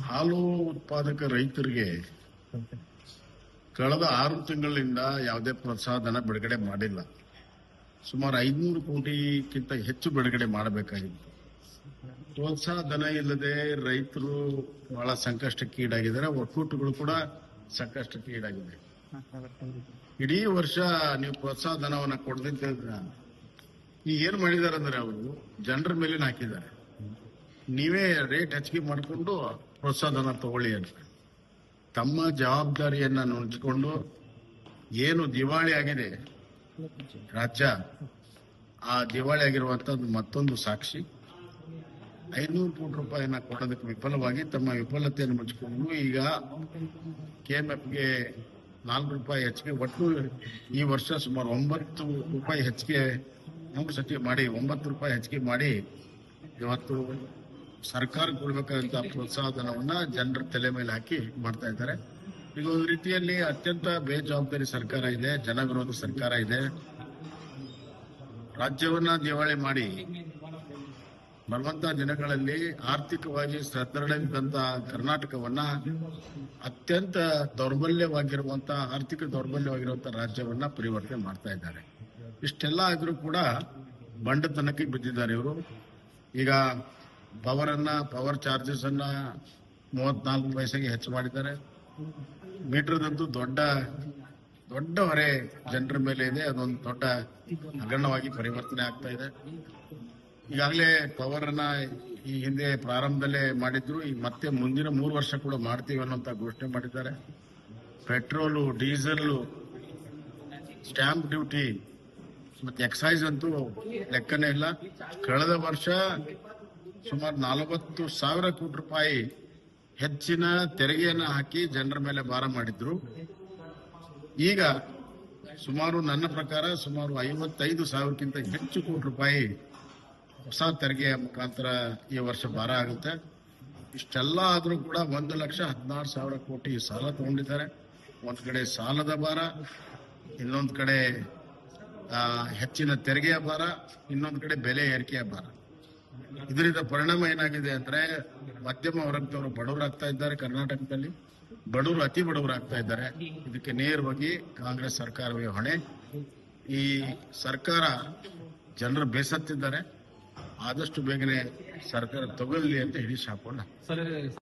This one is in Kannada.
ಹಾಲು ಉತ್ಪಾದಕ ರೈತರಿಗೆ ಕಳೆದ ಆರು ತಿಂಗಳಿಂದ ಯಾವುದೇ ಪ್ರೋತ್ಸಾಹಧನ ಬಿಡುಗಡೆ ಮಾಡಿಲ್ಲ. ಸುಮಾರು ಐದುನೂರು ಕೋಟಿಗಿಂತ ಹೆಚ್ಚು ಬಿಡುಗಡೆ ಮಾಡಬೇಕಾಗಿತ್ತು. ಪ್ರೋತ್ಸಾಹ ಧನ ಇಲ್ಲದೆ ರೈತರು ಬಹಳ ಸಂಕಷ್ಟಕ್ಕೆ ಈಡಾಗಿದ್ದಾರೆ. ಒಕ್ಕೂಟಗಳು ಕೂಡ ಸಂಕಷ್ಟಕ್ಕೆ ಈಡಾಗಿದೆ. ಇಡೀ ವರ್ಷ ನೀವು ಪ್ರೋತ್ಸಾಹ ಧನವನ್ನ ಕೊಡದಿದ್ದ ಈಗ ಏನ್ ಮಾಡಿದಾರೆ ಅಂದ್ರೆ ಅವರು ಜನರ ಮೇಲೆ ಹಾಕಿದ್ದಾರೆ ನೀವೇ ರೇಟ್ ಹೆಚ್ಚಿಗೆ ಮಾಡಿಕೊಂಡು ಪ್ರೋತ್ಸಾಹನ ತಗೊಳ್ಳಿ ಅಂತ. ತಮ್ಮ ಜವಾಬ್ದಾರಿಯನ್ನ ನುಂಚಿಕೊಂಡು ಏನು ದಿವಾಳಿ ಆಗಿದೆ ರಾಜ್ಯ, ಆ ದಿವಾಳಿ ಆಗಿರುವಂತದ್ದು ಮತ್ತೊಂದು ಸಾಕ್ಷಿ. ಐನೂರು ಕೋಟಿ ರೂಪಾಯಿನ ಕೊಡೋದಕ್ಕೆ ವಿಫಲವಾಗಿ ತಮ್ಮ ವಿಫಲತೆಯನ್ನು ಮುಚ್ಚಿಕೊಂಡು ಈಗ ಕೆಎಂಎಫ್ಗೆ ನಾಲ್ಕು ರೂಪಾಯಿ ಹೆಚ್ಚಿಗೆ, ಒಟ್ಟು ಈ ವರ್ಷ ಸುಮಾರು ಒಂಬತ್ತು ರೂಪಾಯಿ ಹೆಚ್ಚಿಗೆ ಮೂರು ಸತಿ ಮಾಡಿ, ಒಂಬತ್ತು ರೂಪಾಯಿ ಹೆಚ್ಚಿಗೆ ಮಾಡಿ, ಇವತ್ತು ಸರ್ಕಾರ ಕೊಡ್ಬೇಕಾದಂತ ಪ್ರೋತ್ಸಾಹ ಧನವನ್ನ ಜನರ ತಲೆ ಮೇಲೆ ಹಾಕಿ ಮಾಡ್ತಾ ಇದ್ದಾರೆ. ಈಗ ಒಂದು ರೀತಿಯಲ್ಲಿ ಅತ್ಯಂತ ಬೇಜವಾಬ್ದಾರಿ ಸರ್ಕಾರ ಇದೆ ಜನ ಸರ್ಕಾರ ಇದೆ. ರಾಜ್ಯವನ್ನ ದಿವಾಳಿ ಮಾಡಿ ಬರುವಂತಹ ದಿನಗಳಲ್ಲಿ ಆರ್ಥಿಕವಾಗಿ ಸದೃಢಂತ ಕರ್ನಾಟಕವನ್ನ ಅತ್ಯಂತ ದೌರ್ಬಲ್ಯವಾಗಿರುವಂತಹ ಆರ್ಥಿಕ ದೌರ್ಬಲ್ಯವಾಗಿರುವಂತಹ ರಾಜ್ಯವನ್ನ ಪರಿವರ್ತನೆ ಮಾಡ್ತಾ ಇದ್ದಾರೆ. ಇಷ್ಟೆಲ್ಲ ಆದರೂ ಕೂಡ ಬಂಡತನಕ್ಕೆ ಬಿದ್ದಿದ್ದಾರೆ ಇವರು. ಈಗ ಪವರ್ ಅನ್ನ ಪವರ್ ಚಾರ್ಜಸ್ ಅನ್ನ ಮೂವತ್ನಾಲ್ಕು ಪೈಸೆಗೆ ಹೆಚ್ಚು ಮಾಡಿದ್ದಾರೆ. ಮೀಟರ್ದಂತೂ ದೊಡ್ಡ ದೊಡ್ಡ ಹೊರೆ ಜನರ ಮೇಲೆ ಇದೆ. ಅದೊಂದು ದೊಡ್ಡ ಹಗರಣವಾಗಿ ಪರಿವರ್ತನೆ ಆಗ್ತಾ ಇದೆ. ಈಗಾಗಲೇ ಪವರ್ ಅನ್ನ ಈ ಹಿಂದೆ ಪ್ರಾರಂಭದಲ್ಲೇ ಮಾಡಿದ್ರು. ಈಗ ಮತ್ತೆ ಮುಂದಿನ ಮೂರು ವರ್ಷ ಕೂಡ ಮಾಡ್ತೀವಿ ಅನ್ನೋಂತ ಘೋಷಣೆ ಮಾಡಿದ್ದಾರೆ. ಪೆಟ್ರೋಲು ಡೀಸೆಲ್ ಸ್ಟ್ಯಾಂಪ್ ಡ್ಯೂಟಿ ಮತ್ತೆ ಎಕ್ಸೈಸ್ ಅಂತೂ ಲೆಕ್ಕನೇ ಇಲ್ಲ. ಕಳೆದ ವರ್ಷ ಸುಮಾರು ನಲವತ್ತು ಸಾವಿರ ಕೋಟಿ ರೂಪಾಯಿ ಹೆಚ್ಚಿನ ತೆರಿಗೆಯನ್ನ ಹಾಕಿ ಜನರ ಮೇಲೆ ಭಾರ ಮಾಡಿದ್ರು. ಈಗ ಸುಮಾರು ನನ್ನ ಪ್ರಕಾರ ಸುಮಾರು ಐವತ್ತೈದು ಸಾವಿರಕ್ಕಿಂತ ಹೆಚ್ಚು ಕೋಟಿ ರೂಪಾಯಿ ಹೊಸ ತೆರಿಗೆಯ ಮುಖಾಂತರ ಈ ವರ್ಷ ಭಾರ ಆಗುತ್ತೆ. ಇಷ್ಟೆಲ್ಲ ಆದರೂ ಕೂಡ ಒಂದು ಲಕ್ಷ ಹದಿನಾರು ಸಾವಿರ ಕೋಟಿ ಸಾಲ ತಗೊಂಡಿದ್ದಾರೆ. ಒಂದು ಕಡೆ ಸಾಲದ ಭಾರ, ಇನ್ನೊಂದು ಕಡೆ ಹೆಚ್ಚಿನ ತೆರಿಗೆಯ ಭಾರ, ಇನ್ನೊಂದು ಕಡೆ ಬೆಲೆ ಏರಿಕೆಯ ಭಾರ. ಇದರಿಂದ ಪರಿಣಾಮ ಏನಾಗಿದೆ ಅಂದ್ರೆ ಮಧ್ಯಮ ವರ್ಗದವರು ಬಡವರಾಗ್ತಾ ಇದ್ದಾರೆ ಕರ್ನಾಟಕದಲ್ಲಿ. ಬಡವರು ಅತಿ ಬಡವರಾಗ್ತಾ ಇದ್ದಾರೆ. ಇದಕ್ಕೆ ನೇರವಾಗಿ ಕಾಂಗ್ರೆಸ್ ಸರ್ಕಾರವೇ ಹೊಣೆ. ಈ ಸರ್ಕಾರ ಜನರು ಬೇಸತ್ತಿದ್ದಾರೆ. ಆದಷ್ಟು ಬೇಗನೆ ಸರ್ಕಾರ ತಗೊಳ್ಳಿ ಅಂತ ಹಿಡಿಸ್ ಶಾಪೋಣ ಸರ್